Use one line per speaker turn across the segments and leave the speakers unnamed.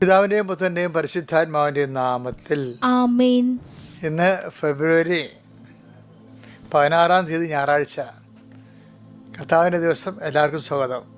പിതാവിന്റെയും പുത്രന്റെയും പരിശുദ്ധാത്മാവിന്റെയും നാമത്തിൽ
ആമേൻ.
ഇന്ന് ഫെബ്രുവരി പതിനാറാം തീയതി ഞായറാഴ്ച. കർത്താവിന്റെ ദിവസം എല്ലാവർക്കും സ്വാഗതം.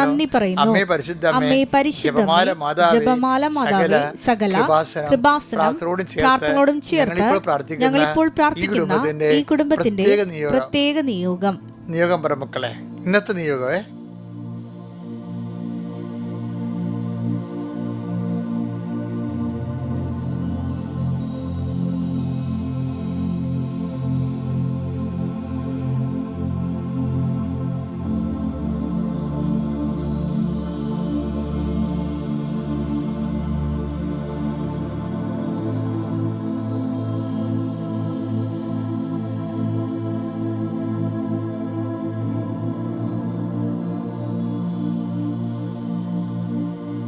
നന്ദി പറയുന്നു. അമ്മേ പരിശുദ്ധ ജപമാല മാതാവേ, സകല കൃപാസനം, പ്രാർത്ഥനയോടും ചേർത്ത്
ഞങ്ങൾ ഇപ്പോൾ
ഞങ്ങളിപ്പോൾ പ്രാർത്ഥിക്കുന്ന ഈ കുടുംബത്തിന്റെ പ്രത്യേക നിയോഗം.
പ്രത്യേക നിയോഗം
നിയോഗം പറ മക്കളെ ഇന്നത്തെ നിയോഗമേ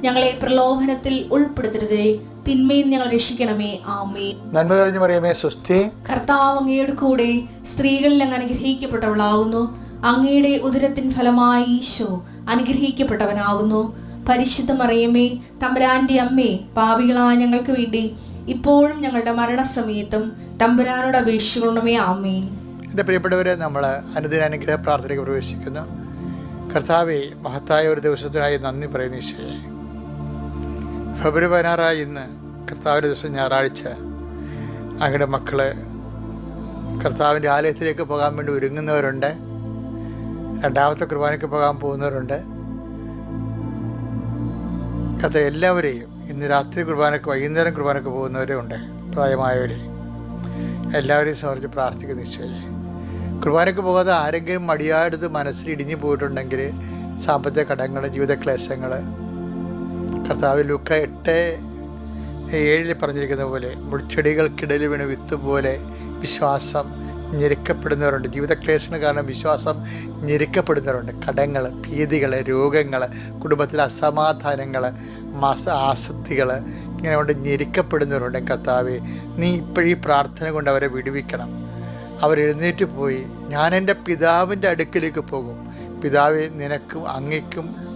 ഞങ്ങളെ പ്രലോഭനത്തിൽ ഉൾപ്പെടുത്തരുതേ. തിന്മയിൽ ഞങ്ങൾ രക്ഷിക്കണമേ. ആമേ
നന്മ കഴിഞ്ഞു പറയുമേ സുസ്ഥി
കർത്താവ് അങ്ങയുടെ കൂടെ സ്ത്രീകളിൽ അങ്ങ് അനുഗ്രഹിക്കപ്പെട്ടവളാകുന്നു. അങ്ങയുടെ ഉദരത്തിൻ ഫലമായി ഈശോ അനുഗ്രഹിക്കപ്പെട്ടവനാകുന്നു. പരിശുദ്ധ മറിയമേ തമ്പുരാന്റെ അമ്മേ പാപികളായ ഞങ്ങൾക്ക് വേണ്ടി ഇപ്പോഴും ഞങ്ങളുടെ മരണസമയത്തും തമ്പുരാനോട് അപേക്ഷിക്കണമേ. ആമേൻ.
എന്റെ പ്രിയപ്പെട്ടവരെ നമ്മൾ അനുദിന അനുഗ്രഹ പ്രാർത്ഥനയ്ക്ക് പ്രവേശിക്കുന്നു. കർത്താവെ മഹത്തായ ഒരു ദിവസത്തിനായി നന്ദി പറയുന്ന ഈശോയെ. ഫെബ്രുവരി പതിനാറായി ഇന്ന് കർത്താവിന്റെ ദിവസം ഞായറാഴ്ച. അങ്ങയുടെ മക്കൾ കർത്താവിന്റെ ആലയത്തിലേക്ക് പോകാൻ വേണ്ടി ഒരുങ്ങുന്നവരുണ്ട്. രണ്ടാമത്തെ കുർബാനയ്ക്ക് പോകാൻ പോകുന്നവരുണ്ട്. കഥ എല്ലാവരെയും ഇന്ന് രാത്രി കുർബാനയ്ക്ക് വൈകുന്നേരം കുർബാനയ്ക്ക് പോകുന്നവരും ഉണ്ട്. പ്രായമായവരെ എല്ലാവരെയും സമർപ്പിച്ച് പ്രാർത്ഥിക്കുന്ന നിശ്ചയം കുർബാനയ്ക്ക് പോകാതെ ആരെങ്കിലും മടിയാടുത്ത് മനസ്സിൽ ഇടിഞ്ഞു പോയിട്ടുണ്ടെങ്കിൽ സാമ്പത്തിക കടങ്ങൾ ജീവിത ക്ലേശങ്ങൾ കർത്താവ് ലുക്ക എട്ട് ഏഴിൽ പറഞ്ഞിരിക്കുന്ന പോലെ മുൾച്ചെടികൾക്കിടയിൽ വീണ് വിത്ത് പോലെ വിശ്വാസം ഞെരുക്കപ്പെടുന്നവരുണ്ട്. ജീവിതക്ലേശന കാരണം വിശ്വാസം ഞെരുക്കപ്പെടുന്നവരുണ്ട്. കടങ്ങൾ ഭീതികൾ രോഗങ്ങൾ കുടുംബത്തിലെ അസമാധാനങ്ങൾ മാസ ആസക്തികൾ ഇങ്ങനെ കൊണ്ട് ഞെരുക്കപ്പെടുന്നവരുണ്ട്. കർത്താവെ നീ ഇപ്പോഴീ പ്രാർത്ഥന കൊണ്ട് അവരെ വിടുവിക്കണം. അവരെഴുന്നേറ്റ് പോയി ഞാൻ എന്റെ പിതാവിന്റെ അടുക്കിലേക്ക് പോകും. പിതാവെ നിനക്കും അങ്ങയ്ക്കും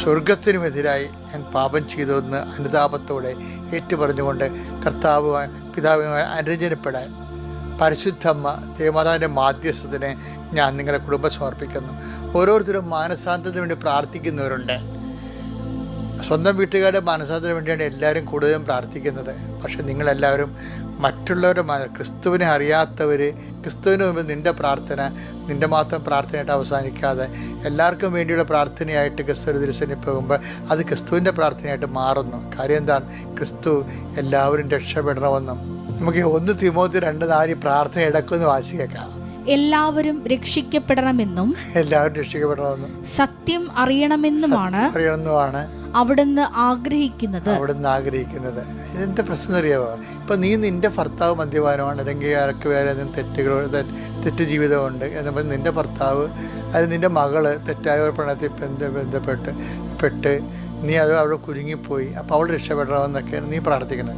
സ്വർഗത്തിനുമെതിരായി ഞാൻ പാപം ചെയ്തതെന്ന് അനുതാപത്തോടെ ഏറ്റുപറഞ്ഞുകൊണ്ട് കർത്താവ് പിതാവുമായി അനുരഞ്ജനപ്പെടാൻ പരിശുദ്ധമ്മ ദേവമാതാവിന്റെ മാധ്യസ്ഥത്തിന് ഞാൻ നിങ്ങളുടെ കുടുംബം സമർപ്പിക്കുന്നു. ഓരോരുത്തരും മാനസാന്തത്തിന് വേണ്ടി പ്രാർത്ഥിക്കുന്നവരുണ്ട്. സ്വന്തം വീട്ടുകാരുടെ മനസ്സാന്തരം വേണ്ടിയാണ് എല്ലാവരും കൂടുതലും പ്രാർത്ഥിക്കുന്നത്. പക്ഷെ നിങ്ങളെല്ലാവരും മറ്റുള്ളവരുടെ ക്രിസ്തുവിനെ അറിയാത്തവർ ക്രിസ്തുവിന് മുമ്പ് നിന്റെ പ്രാർത്ഥന നിന്റെ മാത്രം പ്രാർത്ഥനയായിട്ട് അവസാനിക്കാതെ എല്ലാവർക്കും വേണ്ടിയുള്ള പ്രാർത്ഥനയായിട്ട് ക്രിസ്തു തിരുസനി പോകുമ്പോൾ അത് ക്രിസ്തുവിന്റെ പ്രാർത്ഥനയായിട്ട് മാറുന്നു. കാര്യം എന്താണ്? ക്രിസ്തു എല്ലാവരും രക്ഷപ്പെടണമെന്നും. നമുക്ക് ഒന്ന് തിമോത്തി രണ്ട് നാല് പ്രാർത്ഥന ഇടക്കുമെന്ന് വാശി കേൾക്കാം.
എല്ലാവരും രക്ഷിക്കപ്പെടണമെന്നും
എല്ലാവരും രക്ഷിക്കപ്പെടണമെന്നും
സത്യം അറിയണമെന്നുമാണ്
അറിയണമെന്നുമാണ്
അവിടുന്ന് ആഗ്രഹിക്കുന്നത്.
അവിടുന്ന് ആഗ്രഹിക്കുന്നത്. ഇതെന്ത് പ്രശ്നം അറിയാവോ? ഇപ്പം നീ നിന്റെ ഭർത്താവ് മദ്യപാനമാണ് അല്ലെങ്കിൽ അയാൾക്ക് വേറെ ഏതെങ്കിലും തെറ്റുകൾ തെറ്റ് ജീവിതമുണ്ട് എന്നുമ്പോൾ നിന്റെ ഭർത്താവ് അല്ലെങ്കിൽ നിന്റെ മകൾ തെറ്റായ ഒരു പ്രണയത്തിൽ ബന്ധ ബന്ധപ്പെട്ട് പെട്ട് നീ അത് അവിടെ കുരുങ്ങിപ്പോയി. അപ്പോൾ അവൾ രക്ഷപ്പെടണമെന്നൊക്കെയാണ് നീ പ്രാർത്ഥിക്കുന്നത്.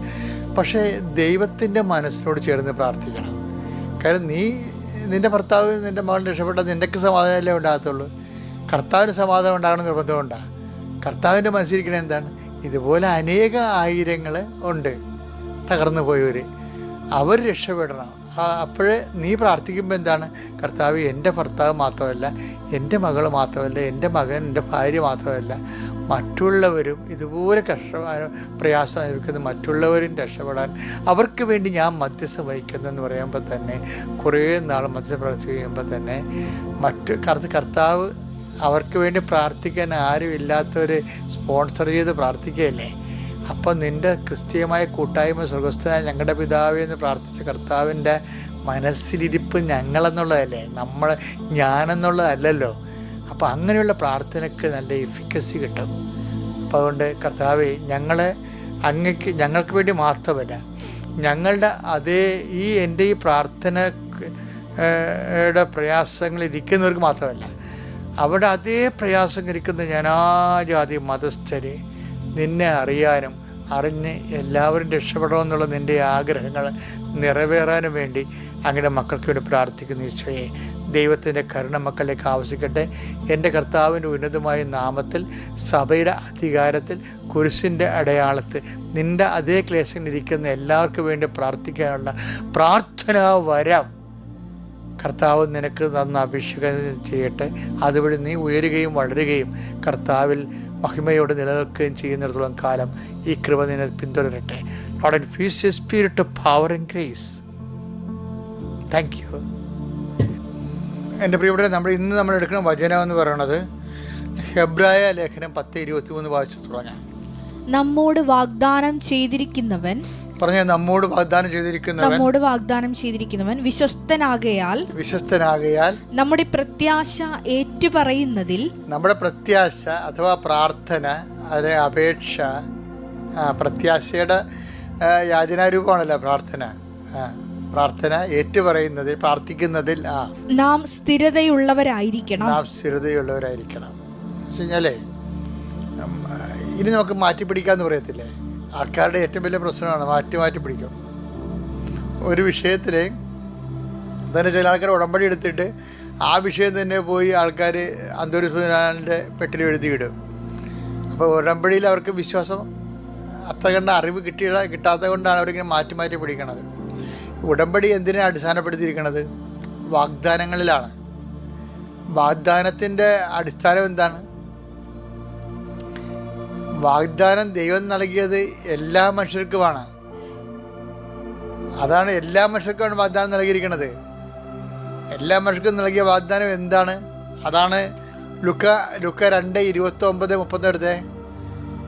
പക്ഷേ ദൈവത്തിന്റെ മനസ്സിനോട് ചേർന്ന് പ്രാർത്ഥിക്കണം. കാരണം നീ നിന്റെ ഭർത്താവ് നിന്റെ മകൾ രക്ഷപ്പെട്ടാൽ നിനക്ക് സമാധാനമല്ലേ ഉണ്ടാകത്തുള്ളൂ? കർത്താവിന് സമാധാനം ഉണ്ടാകണം നിർബന്ധമുണ്ടാകും കർത്താവിന്റെ മനസ്സിരിക്കണത് എന്താണ്? ഇതുപോലെ അനേക ആയിരങ്ങൾ ഉണ്ട് തകർന്നു പോയവർ അവർ രക്ഷപ്പെടണം. അപ്പോഴേ നീ പ്രാർത്ഥിക്കുമ്പോൾ എന്താണ്? കർത്താവ് എന്റെ ഭർത്താവ് മാത്രമല്ല എന്റെ മകൾ മാത്രമല്ല എന്റെ മകൻ എന്റെ ഭാര്യ മാത്രമല്ല മറ്റുള്ളവരും ഇതുപോലെ കഷ്ട പ്രയാസം അനുഭവിക്കുന്ന മറ്റുള്ളവരും രക്ഷപ്പെടാൻ അവർക്ക് വേണ്ടി ഞാൻ മധ്യസ്ഥം വഹിക്കുന്നു എന്ന് പറയുമ്പോൾ തന്നെ കുറേ നാൾ മധ്യസ്ഥ പ്രവർത്തി കഴിയുമ്പോൾ തന്നെ മറ്റ് കർത്ത കർത്താവ് അവർക്ക് വേണ്ടി പ്രാർത്ഥിക്കാൻ ആരും ഇല്ലാത്തവർ സ്പോൺസർ ചെയ്ത് പ്രാർത്ഥിക്കുകയല്ലേ? അപ്പോൾ നിന്റെ ക്രിസ്തീയമായ കൂട്ടായ്മ സ്വർഗസ്ഥനായ ഞങ്ങളുടെ പിതാവ് എന്ന് പ്രാർത്ഥിച്ച കർത്താവിന്റെ മനസ്സിലിരിപ്പ് ഞങ്ങളെന്നുള്ളതല്ലേ? നമ്മൾ ഞാനെന്നുള്ളതല്ലല്ലോ? അപ്പോൾ അങ്ങനെയുള്ള പ്രാർത്ഥനയ്ക്ക് നല്ല എഫിക്കസി കിട്ടും. അപ്പോൾ അതുകൊണ്ട് കർത്താവെ ഞങ്ങളെ അങ്ങക്ക് ഞങ്ങൾക്ക് വേണ്ടി മാത്രമല്ല ഞങ്ങളുടെ അതേ ഈ എന്റെ ഈ പ്രാർത്ഥന യുടെ പ്രയാസങ്ങൾ ഇരിക്കുന്നവർക്ക് മാത്രമല്ല അവിടെ അതേ പ്രയാസം ഇരിക്കുന്ന ജനാജാതി മതസ്ഥരെ നിന്നെ അറിയാനും അറിഞ്ഞ് എല്ലാവരും രക്ഷപ്പെടണമെന്നുള്ള നിന്റെ ആഗ്രഹങ്ങൾ നിറവേറാനും വേണ്ടി അങ്ങയുടെ മക്കൾക്ക് വേണ്ടി പ്രാർത്ഥിക്കുന്ന ഈശോയെ. ദൈവത്തിന്റെ കരുണ മക്കളിലേക്ക് ആവശ്യിക്കട്ടെ എന്റെ കർത്താവിന്റെ ഉന്നതമായ നാമത്തിൽ സഭയുടെ അധികാരത്തിൽ കുരിശിന്റെ അടയാളത്തിൽ നിന്റെ അതേ ക്ലേശങ്ങളിരിക്കുന്ന എല്ലാവർക്കും വേണ്ടി പ്രാർത്ഥിക്കാനുള്ള പ്രാർത്ഥനാ വരം കർത്താവ് നിനക്ക് തന്ന അഭിഷേകം ചെയ്യട്ടെ. അതുവഴി നീ ഉയരുകയും വളരുകയും കർത്താവിൽ മഹിമയോട് നിലനിൽക്കുകയും ചെയ്യുന്നിടത്തോളം കാലം ഈ കൃപ നിന്നെ പിന്തുടരട്ടെ. Note and you spirit to power and grace thank you എന്റെ പ്രിയപ്പെട്ട നമ്മൾ ഇന്ന് നമ്മൾ എടുക്കുന്ന വചനം എന്ന് പറയുന്നത് ഹെബ്രായ ലേഖനം പത്ത് ഇരുപത്തി മൂന്ന് വായിച്ചു തുടങ്ങാം.
നമ്മോട് വാഗ്ദാനം ചെയ്തിരിക്കുന്നവൻ
പറഞ്ഞ നമ്മോട് വാഗ്ദാനം ചെയ്തിരിക്കുന്നവൻ.
നമ്മോട് വാഗ്ദാനം ചെയ്തിരിക്കുന്നവൻ വിശ്വസ്തനാകയാൽ
വിശ്വസ്തനാകയാൽ
നമ്മുടെ പ്രത്യാശ ഏറ്റുപറയുന്നതിൽ
നമ്മുടെ പ്രത്യാശ അഥവാ പ്രാർത്ഥന അല്ലെ അപേക്ഷ പ്രത്യാശയുടെ യാചനാരൂപമാണല്ലോ പ്രാർത്ഥന. പ്രാർത്ഥന ഏറ്റുപറയുന്നതിൽ പ്രാർത്ഥിക്കുന്നതിൽ ആ.
നാം സ്ഥിരതയുള്ളവരായിരിക്കണം.
നാം സ്ഥിരതയുള്ളവരായിരിക്കണം. എന്ന് വെച്ച് കഴിഞ്ഞാലേ ഇനി നമുക്ക് മാറ്റി പിടിക്കാന്ന് പറയത്തില്ലേ? ആൾക്കാരുടെ ഏറ്റവും വലിയ പ്രശ്നമാണ് മാറ്റി മാറ്റി പിടിക്കും. ഒരു വിഷയത്തിൽ തന്നെ ചില ആൾക്കാർ ഉടമ്പടി എടുത്തിട്ട് ആ വിഷയം തന്നെ പോയി ആൾക്കാർ അന്തോരിസ്വനാലിന്റെ പെട്ടിൽ എഴുതിയിടും. അപ്പോൾ ഉടമ്പടിയിൽ അവർക്ക് വിശ്വാസം അത്ര കണ്ട അറിവ് കിട്ടിയ കിട്ടാത്ത കൊണ്ടാണ് അവരിങ്ങനെ മാറ്റി മാറ്റി പിടിക്കണത്. ഉടമ്പടി എന്തിനാണ് അടിസ്ഥാനപ്പെടുത്തിയിരിക്കുന്നത് വാഗ്ദാനങ്ങളിലാണ്. വാഗ്ദാനത്തിന്റെ അടിസ്ഥാനം എന്താണ്? വാഗ്ദാനം ദൈവം നൽകിയത് എല്ലാ മനുഷ്യർക്കുമാണ്. അതാണ് എല്ലാ മനുഷ്യർക്കുമാണ് വാഗ്ദാനം നൽകിയിരിക്കുന്നത്. എല്ലാ മനുഷ്യർക്കും നൽകിയ വാഗ്ദാനം എന്താണ്? അതാണ് ലുക്ക ലുക്ക രണ്ട് ഇരുപത്തി ഒമ്പത് മുപ്പത്തെടുത്തെ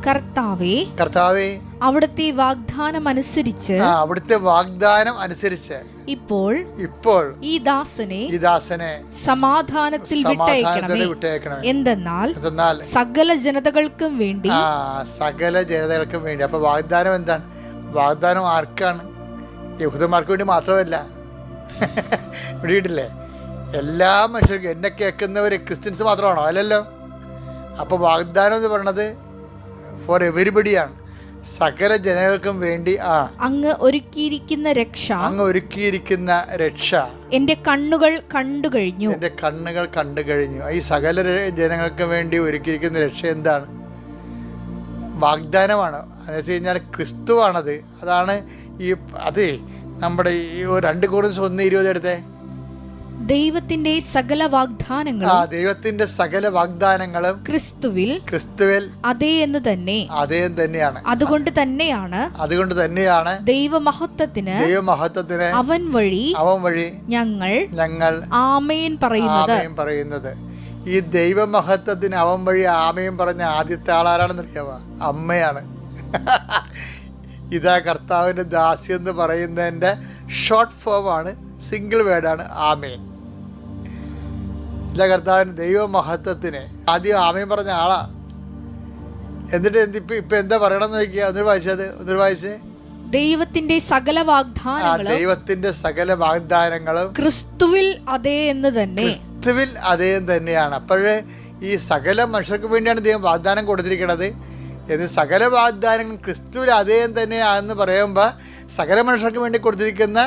കർത്താവേ
കർത്താവേ
അവിടുത്തെ വാഗ്ദാനം അനുസരിച്ച്
അവിടുത്തെ വാഗ്ദാനം അനുസരിച്ച്
ഇപ്പോൾ
ഇപ്പോൾ
ഈ ദാസനെ
ഈ ദാസനെ
സമാധാനത്തിൽ വിട്ടയക്കണമേ.
വിട്ടയക്കണം
എന്തെന്നാൽ
എന്നാൽ
സകല ജനതകൾക്കും വേണ്ടി
സകല ജനതകൾക്കും വേണ്ടി. അപ്പൊ വാഗ്ദാനം എന്താണ്? വാഗ്ദാനം ആർക്കാണ്? യഹൂദന്മാർക്ക് വേണ്ടി മാത്രമല്ല. ഇവിടെ എല്ലാ മനുഷ്യർക്കും എന്നെ കേൾക്കുന്നവർ ക്രിസ്ത്യൻസ് മാത്രമാണോ? അല്ലല്ലോ. അപ്പോൾ വാഗ്ദാനം എന്ന് പറയണത് ഫോർ എവരിബഡിയാണ് സകല ജനങ്ങൾക്കും വേണ്ടി ആ.
അങ്ങ് ഒരുക്കിയിരിക്കുന്ന രക്ഷ
അങ്ങ് ഒരുക്കിയിരിക്കുന്ന രക്ഷ.
എന്റെ കണ്ണുകൾ കണ്ടു കഴിഞ്ഞു.
എന്റെ കണ്ണുകൾ കണ്ടു കഴിഞ്ഞു. ഈ സകല ജനങ്ങൾക്ക് വേണ്ടി ഒരുക്കിയിരിക്കുന്ന രക്ഷ എന്താണ്? വാഗ്ദാനമാണ്. എന്ന് വെച്ച് കഴിഞ്ഞാൽ ക്രിസ്തുവാണത്. അതാണ് ഈ അതെ നമ്മുടെ ഈ രണ്ട് കൂടുതൽ ഒന്ന് ഇരുപത് എടുത്തേ.
ദൈവത്തിന്റെ സകല വാഗ്ദാനങ്ങളും
ദൈവത്തിന്റെ സകല വാഗ്ദാനങ്ങളും
ക്രിസ്തുവിൽ
ക്രിസ്തുവിൽ
അതേ എന്ന് തന്നെ.
അതേ തന്നെയാണ്.
അതുകൊണ്ട് തന്നെയാണ്
അതുകൊണ്ട് തന്നെയാണ്
ദൈവമഹത്വത്തിന്
ദൈവമഹത്വത്തിന്
അവൻ വഴി
അവൻ വഴി
ഞങ്ങൾ
ഞങ്ങൾ
ആമേൻ പറയുന്നത്.
പറയുന്നത്. ഈ ദൈവമഹത്വത്തിന് അവൻ വഴി ആമയും പറഞ്ഞ ആദ്യത്തെ ആളാരാണെന്ന് അറിയാവ? അമ്മയാണ്. ഇതാ കർത്താവിന്റെ ദാസി എന്ന് പറയുന്നതിന്റെ ഷോർട്ട് ഫോമാണ് സിംഗിൾ വേർഡാണ് ആമേൻ. ഇതാ കർത്താവിന് ദൈവമഹത്വത്തിന് ആദ്യം ആമയും പറഞ്ഞ ആളാ. എന്നിട്ട് എന്ത് ഇപ്പൊ ഇപ്പം എന്താ പറയണമെന്ന് നോക്കിയ ഒന്നൊരു വായിച്ചത് ഒന്നൊരു വായിച്ചേ.
ദൈവത്തിന്റെ സകല വാഗ്ദാനങ്ങളും
ദൈവത്തിന്റെ സകല വാഗ്ദാനങ്ങളും
ക്രിസ്തുവിൽ അതേ എന്ന് തന്നെ.
ക്രിസ്തുവിൽ അതേ തന്നെയാണ്. അപ്പോഴേ ഈ സകല മനുഷ്യർക്ക് വേണ്ടിയാണ് ദൈവം വാഗ്ദാനം കൊടുത്തിരിക്കുന്നത് എന്ന് സകല വാഗ്ദാനങ്ങൾ ക്രിസ്തുവിൽ അതേ തന്നെയാണെന്ന് പറയുമ്പോൾ സകല മനുഷ്യർക്ക് വേണ്ടി കൊടുത്തിരിക്കുന്ന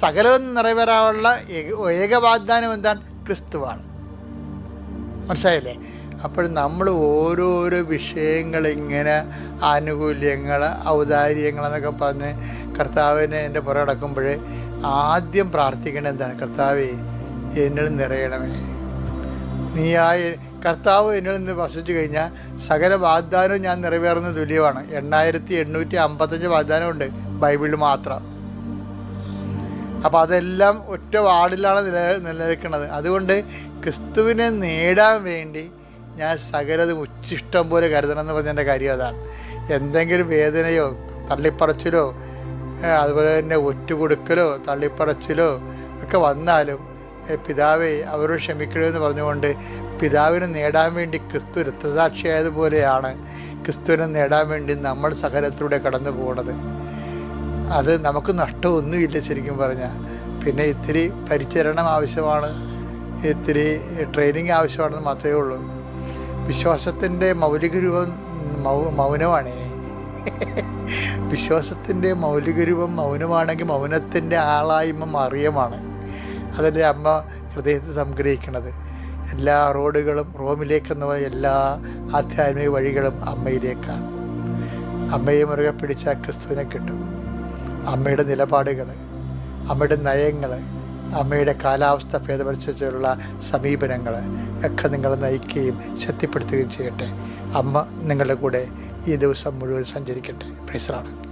സകലവും നിറവേറാനുള്ള ഏക വാഗ്ദാനം എന്താണ്? ക്രിസ്തുവാണ്. മനസ്സിലായില്ലേ? അപ്പോൾ നമ്മൾ ഓരോരോ വിഷയങ്ങളിങ്ങനെ ആനുകൂല്യങ്ങൾ ഔദാര്യങ്ങൾ എന്നൊക്കെ പറഞ്ഞ് കർത്താവിനെ എന്റെ പുറകെ കിടക്കുമ്പോൾ ആദ്യം പ്രാർത്ഥിക്കേണ്ടത് എന്താണ്? കർത്താവേ എന്നിൽ നിറയണമേ. നീയായ കർത്താവ് എന്നിൽ നിന്ന് വസിച്ചു കഴിഞ്ഞാൽ സകല വാഗ്ദാനവും ഞാൻ നിറവേറുന്ന തുല്യമാണ്. എണ്ണായിരത്തി എണ്ണൂറ്റി അമ്പത്തഞ്ച് വാഗ്ദാനമുണ്ട് ബൈബിളിൽ മാത്രം. അപ്പോൾ അതെല്ലാം ഒറ്റ വാർഡിലാണ് നില നിലനിൽക്കുന്നത്. അതുകൊണ്ട് ക്രിസ്തുവിനെ നേടാൻ വേണ്ടി ഞാൻ സകലതും ഉച്ചിഷ്ടം പോലെ കരുതണം എന്ന് പറഞ്ഞതിന്റെ കാര്യം അതാണ്. എന്തെങ്കിലും വേദനയോ തള്ളിപ്പറച്ചിലോ അതുപോലെ തന്നെ ഒറ്റുകൊടുക്കലോ തള്ളിപ്പറച്ചിലോ ഒക്കെ വന്നാലും പിതാവെ അവരോട് ക്ഷമിക്കണമെന്ന് പറഞ്ഞുകൊണ്ട് പിതാവിനെ നേടാൻ വേണ്ടി ക്രിസ്തു രക്തസാക്ഷിയായതുപോലെയാണ് ക്രിസ്തുവിനെ നേടാൻ വേണ്ടി നമ്മൾ സകലത്തിലൂടെ കടന്നു പോകുന്നത് അത് നമുക്ക് നഷ്ടമൊന്നുമില്ല ശരിക്കും പറഞ്ഞാൽ പിന്നെ ഇത്തിരി പരിചരണം ആവശ്യമാണ് ഇത്തിരി ട്രെയിനിങ് ആവശ്യമാണെന്ന് മാത്രമേ ഉള്ളൂ. വിശ്വാസത്തിന്റെ മൗലിക രൂപം മൗ മൗനമാണ്. വിശ്വാസത്തിന്റെ മൗലിക രൂപം മൗനമാണെങ്കിൽ മൗനത്തിന്റെ ആളായ്മ മറിയമാണ്. അതല്ലേ അമ്മ ഹൃദയത്തിൽ സംഗ്രഹിക്കുന്നത് എല്ലാ റോഡുകളും റോമിലേക്കെന്ന എല്ലാ ആധ്യാത്മിക വഴികളും അമ്മയിലേക്കാണ്. അമ്മയെ മുറുകെ പിടിച്ച ക്രിസ്തുവിനെ കിട്ടും. അമ്മയുടെ നിലപാടുകൾ അമ്മയുടെ നയങ്ങൾ അമ്മയുടെ കാലാവസ്ഥ ഭേദപരിച്ചുള്ള സമീപനങ്ങൾ ഒക്കെ നിങ്ങളെ നയിക്കുകയും ശക്തിപ്പെടുത്തുകയും ചെയ്യട്ടെ. അമ്മ നിങ്ങളുടെ കൂടെ ഈ ദിവസം മുഴുവൻ സഞ്ചരിക്കട്ടെ. പ്രൈസറാണ്